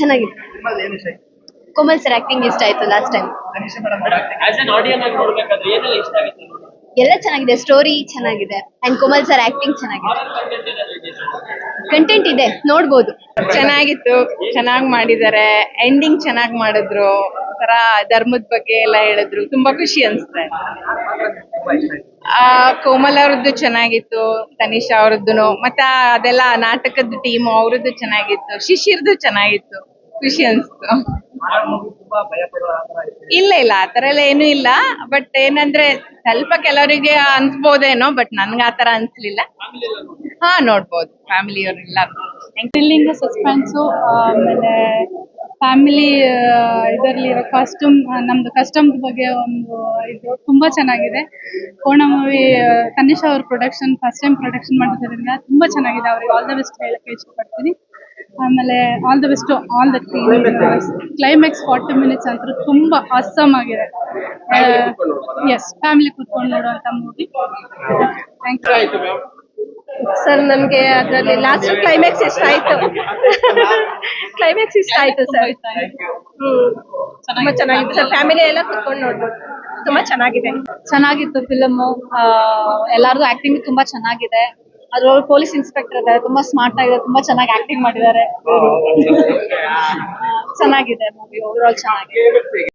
ಚೆನ್ನಾಗಿದೆ. Komal sir acting ಇಷ್ಟ ಆಯ್ತು last time as an audience ಆಗಿ ನೋಡ್ಬೇಕಾದ್ರೆ ಏನೆಲ್ಲ ಇಷ್ಟ ಆಗುತ್ತೆ ಎಲ್ಲ ಚೆನ್ನಾಗಿದೆ ಸ್ಟೋರಿ ಚೆನ್ನಾಗಿದೆ ಅಂಡ್ ಕೋಮಲ್ ಸರ್ ಆಕ್ಟಿಂಗ್ ಚೆನ್ನಾಗಿದೆ. ಕಂಟೆಂಟ್ ಇದೆ ನೋಡ್ಬೋದು. ಚೆನ್ನಾಗಿತ್ತು ಚೆನ್ನಾಗಿ ಮಾಡಿದ್ದಾರೆ. ಎಂಡಿಂಗ್ ಚೆನ್ನಾಗಿ ಮಾಡಿದ್ರು. ತರ ಧರ್ಮದ ಬಗ್ಗೆ ಎಲ್ಲ ಹೇಳಿದ್ರು. ತುಂಬಾ ಖುಷಿ ಅನ್ಸುತ್ತೆ. ಇದೆ ಆ ಕೋಮಲ್ ಅವ್ರದ್ದು ಚೆನ್ನಾಗಿತ್ತು ತನಿಷಾ ಅವ್ರದ್ದು ಮತ್ತೆ ಅದೆಲ್ಲ ನಾಟಕದ ಟೀಮ್ ಅವ್ರದ್ದು ಚೆನ್ನಾಗಿತ್ತು ಶಿಶಿರ್ದು ಚೆನ್ನಾಗಿತ್ತು. ಖುಷಿ ಅನ್ಸ್ತು. ಇಲ್ಲ ಇಲ್ಲ ಆತರ ಎಲ್ಲ ಏನು ಇಲ್ಲ. ಬಟ್ ಏನಂದ್ರೆ ಸ್ವಲ್ಪ ಕೆಲವರಿಗೆ ಅನ್ಸ್ಬೋದೇನೋ ಬಟ್ ನನ್ಗೆ ಆತರ ಅನ್ಸ್ಲಿಲ್ಲ. ಹಾ, ನೋಡ್ಬೋದು. ಫ್ಯಾಮಿಲಿ ಇಲ್ಲ ಥ್ರಿಲ್ಲಿಂಗ್ ಸಸ್ಪೆನ್ಸು ಆಮೇಲೆ ಫ್ಯಾಮಿಲಿ ಇದರಲ್ಲಿರೋ ಕಾಸ್ಟ್ಯೂಮ್ ನಮ್ದು ಕಸ್ಟಮ್ ಬಗ್ಗೆ ಒಂದು ಇದು ತುಂಬಾ ಚೆನ್ನಾಗಿದೆ. ಕೋಣ ಮೂವಿ ತನಿಷಾ ಅವ್ರ ಪ್ರೊಡಕ್ಷನ್ ಫಸ್ಟ್ ಟೈಮ್ ಪ್ರೊಡಕ್ಷನ್ ಮಾಡಿದ್ರಿಂದ ತುಂಬಾ ಚೆನ್ನಾಗಿದೆ. ಅವ್ರಿಗೆ ಆಲ್ ದ ಬೆಸ್ಟ್ ಹೇಳಕ್ಕೆ ಇಷ್ಟಪಡ್ತೀನಿ. ಆಮೇಲೆ all the best all the team climax forty minutes ಅಂತೂ ತುಂಬಾ ಆಸಮ್ ಆಗಿದೆ. ಎಸ್ ಫ್ಯಾಮಿಲಿ ಕೂತ್ಕೊಂಡು ನೋಡುವಂತ ಮೂವಿ ಥ್ಯಾಂಕ್ ಯು ಸರ್ ನಮ್ಗೆ ಅದರಲ್ಲಿ ಲಾಸ್ಟ್ ಕ್ಲೈಮ್ಯಾಕ್ಸ್ ಇಷ್ಟ ಆಯ್ತು ಕ್ಲೈಮ್ಯಾಕ್ಸ್ ಇಷ್ಟ ಆಯ್ತು. ಸರ್ ಹ್ಮ್. ತುಂಬಾ ಚೆನ್ನಾಗಿತ್ತು. ಸರ್ ಫ್ಯಾಮಿಲಿ ಎಲ್ಲ ಕುತ್ಕೊಂಡು ನೋಡ್ಬೋದು. ತುಂಬಾ ಚೆನ್ನಾಗಿದೆ. ಚೆನ್ನಾಗಿತ್ತು ಫಿಲಮ್ ಎಲ್ಲಾರ್ದು ಆಕ್ಟಿಂಗ್ ತುಂಬಾ ಚೆನ್ನಾಗಿದೆ. ಅದ್ರೊಳಗೆ ಪೊಲೀಸ್ ಇನ್ಸ್ಪೆಕ್ಟರ್ ಇದ್ದಾರೆ. ತುಂಬಾ ಸ್ಮಾರ್ಟ್ ಆಗಿದೆ. ತುಂಬಾ ಚೆನ್ನಾಗಿ ಆಕ್ಟಿಂಗ್ ಮಾಡಿದ್ದಾರೆ. ಚೆನ್ನಾಗಿದೆ ಮೂವಿ ಓವರ್ ಆಲ್ ಚೆನ್ನಾಗಿದೆ.